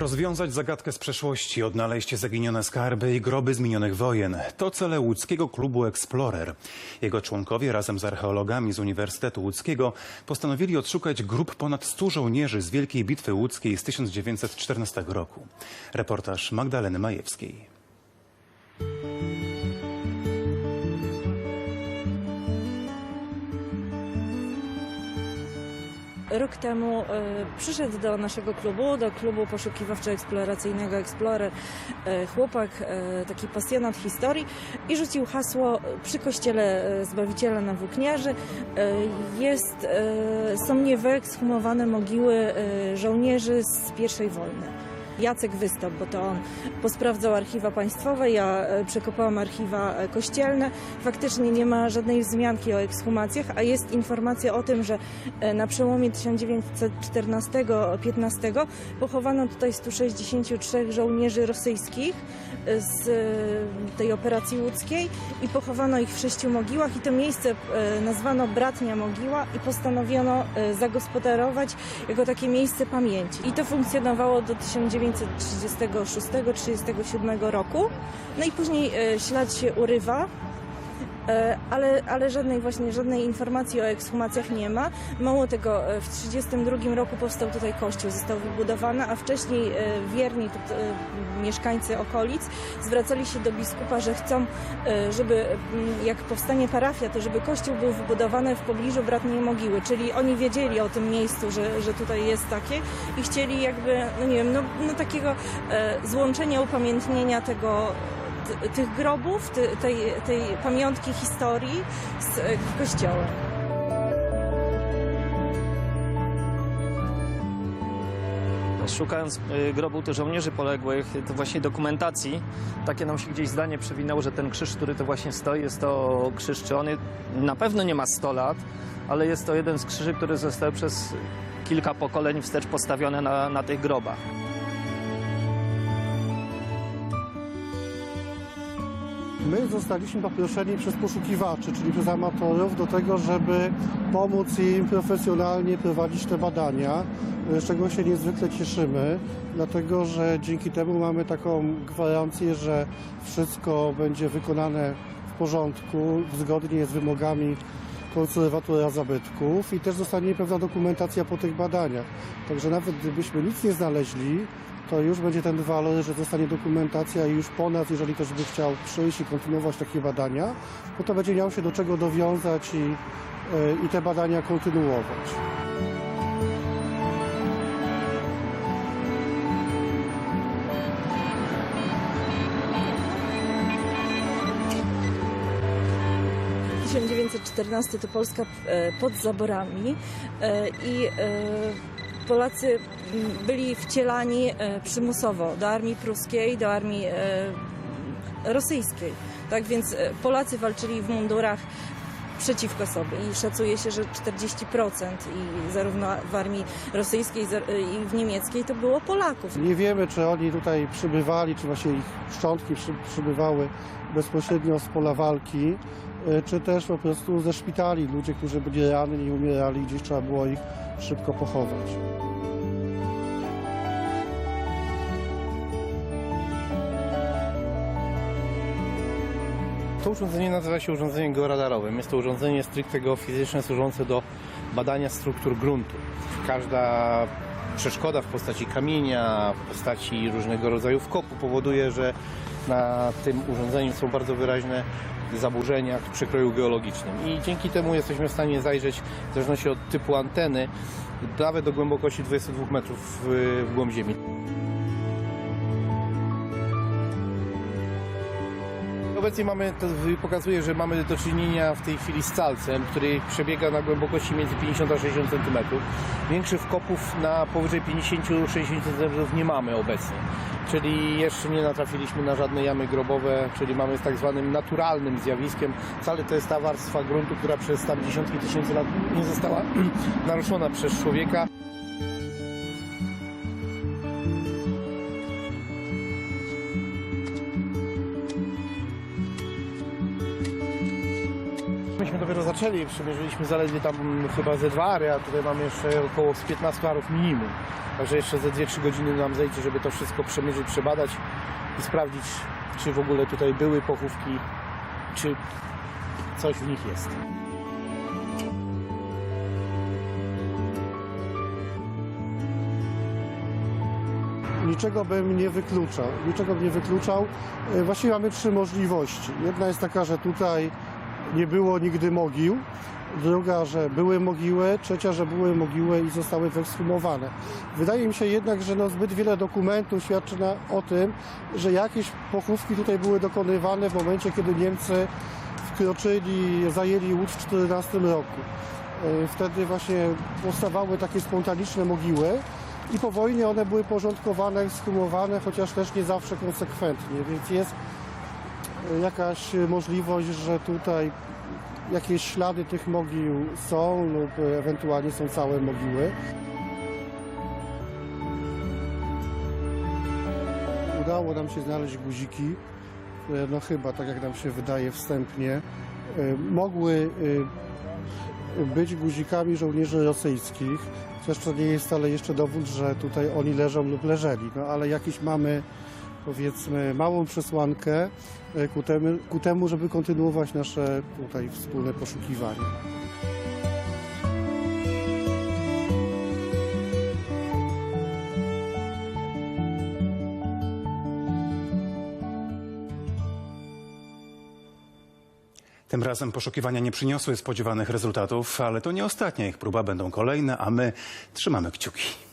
Rozwiązać zagadkę z przeszłości, odnaleźć zaginione skarby i groby z minionych wojen. To cele łódzkiego klubu Explorer. Jego członkowie razem z archeologami z Uniwersytetu Łódzkiego postanowili odszukać grup ponad 100 żołnierzy z Wielkiej Bitwy Łódzkiej z 1914 roku. Reportaż Magdaleny Majewskiej. Rok temu e, przyszedł do naszego klubu, do klubu poszukiwawczo-eksploracyjnego Explorer, e, chłopak, e, taki pasjonat historii i rzucił hasło przy kościele Zbawiciela na Włókniarzy. Jest, są niewyekshumowane mogiły żołnierzy z I wojny. Jacek Wystop, bo to on posprawdzał archiwa państwowe, ja e, przekopałam archiwa e, kościelne. Faktycznie nie ma żadnej wzmianki o ekshumacjach, a jest informacja o tym, że e, na przełomie 1914-15 pochowano tutaj 163 żołnierzy rosyjskich z tej operacji łódzkiej i pochowano ich w sześciu mogiłach i to miejsce nazwano Bratnia Mogiła i postanowiono zagospodarować jako takie miejsce pamięci. I to funkcjonowało do 1936-37 roku. No i później e, ślad się urywa. E, Ale, ale żadnej właśnie żadnej informacji o ekshumacjach nie ma. Mało tego, e, w 1932 roku powstał tutaj kościół, został wybudowany, a wcześniej e, wierni mieszkańcy okolic zwracali się do biskupa, że chcą, żeby mm, jak powstanie parafia, to żeby kościół był wybudowany w pobliżu bratniej mogiły, czyli oni wiedzieli o tym miejscu, że, że tutaj jest takie i chcieli jakby, no nie wiem, no, no takiego złączenia, upamiętnienia tego tych grobów, tej, tej pamiątki historii z e, kościołem. Szukając y, grobu tych żołnierzy poległych, to właśnie dokumentacji, takie nam się gdzieś zdanie przewinęło, że ten krzyż, który tu właśnie stoi, jest to krzyż czczony. Na pewno nie ma 100 lat, ale jest to jeden z krzyży, który został przez kilka pokoleń wstecz postawione na, na tych grobach. My zostaliśmy poproszeni przez poszukiwaczy, czyli przez amatorów, do tego, żeby pomóc im profesjonalnie prowadzić te badania, z czego się niezwykle cieszymy, dlatego że dzięki temu mamy taką gwarancję, że wszystko będzie wykonane w porządku, zgodnie z wymogami konserwatora zabytków i też zostanie pewna dokumentacja po tych badaniach. Także nawet gdybyśmy nic nie znaleźli, to już będzie ten walor, że zostanie dokumentacja i już po nas, jeżeli ktoś by chciał przyjść i kontynuować takie badania, no to będzie miał się do czego dowiązać i, e, i te badania kontynuować. 1914 to Polska e, pod zaborami e, i e, Polacy byli wcielani przymusowo do armii pruskiej, do armii rosyjskiej. Tak więc Polacy walczyli w mundurach przeciwko sobie i szacuje się, że 40% i zarówno w armii rosyjskiej za- i w niemieckiej to było Polaków. Nie wiemy, czy oni tutaj przybywali, czy właśnie ich szczątki przy, przybywały bezpośrednio z pola walki, e, czy też po prostu ze szpitali. Ludzie, którzy byli ranni i umierali, gdzieś trzeba było ich szybko pochować. To urządzenie nazywa się urządzeniem georadarowym. Jest to urządzenie stricte geofizyczne służące do badania struktur gruntu. Każda przeszkoda w postaci kamienia, w postaci różnego rodzaju wkopu powoduje, że na tym urządzeniu są bardzo wyraźne zaburzenia w przekroju geologicznym. I dzięki temu jesteśmy w stanie zajrzeć, w zależności od typu anteny, nawet do głębokości 22 metrów w, głąb Ziemi. Obecnie mamy, to pokazuje, że mamy do czynienia w tej chwili z calcem, który przebiega na głębokości między 50 a 60 cm. Większych wkopów na powyżej 50-60 cm nie mamy obecnie. Czyli jeszcze nie natrafiliśmy na żadne jamy grobowe, czyli mamy z tak zwanym naturalnym zjawiskiem. Wcale to jest ta warstwa gruntu, która przez tam dziesiątki tysięcy lat nie została naruszona przez człowieka. Myśmy dopiero zaczęli, przemierzyliśmy zaledwie tam chyba ze dwa ary, a tutaj mamy jeszcze około z 15 arów minimum. Także jeszcze ze 2-3 godziny nam zejdzie, żeby to wszystko przemierzyć, przebadać i sprawdzić, czy w ogóle tutaj były pochówki, czy coś w nich jest. Niczego bym nie wykluczał. Niczego bym nie wykluczał. E, Właściwie mamy trzy możliwości. Jedna jest taka, że tutaj nie było nigdy mogił. Druga, że były mogiły. Trzecia, że były mogiły i zostały wyekshumowane. Wydaje mi się jednak, że no zbyt wiele dokumentów świadczy na, o tym, że jakieś pochówki tutaj były dokonywane w momencie, kiedy Niemcy wkroczyli, zajęli Łódź w 14 roku. E, Wtedy właśnie powstawały takie spontaniczne mogiły i po wojnie one były porządkowane, ekshumowane, chociaż też nie zawsze konsekwentnie, więc jest jakaś możliwość, że tutaj jakieś ślady tych mogił są lub e, ewentualnie są całe mogiły. Udało nam się znaleźć guziki, które no chyba, tak jak nam się wydaje wstępnie, e, mogły e, być guzikami żołnierzy rosyjskich, chociaż to nie jest wcale jeszcze dowód, że tutaj oni leżą lub leżeli, no ale jakiś mamy powiedzmy małą przesłankę e, ku temu, ku temu, żeby kontynuować nasze tutaj wspólne poszukiwania. Tym razem poszukiwania nie przyniosły spodziewanych rezultatów, ale to nie ostatnia ich próba, będą kolejne, a my trzymamy kciuki.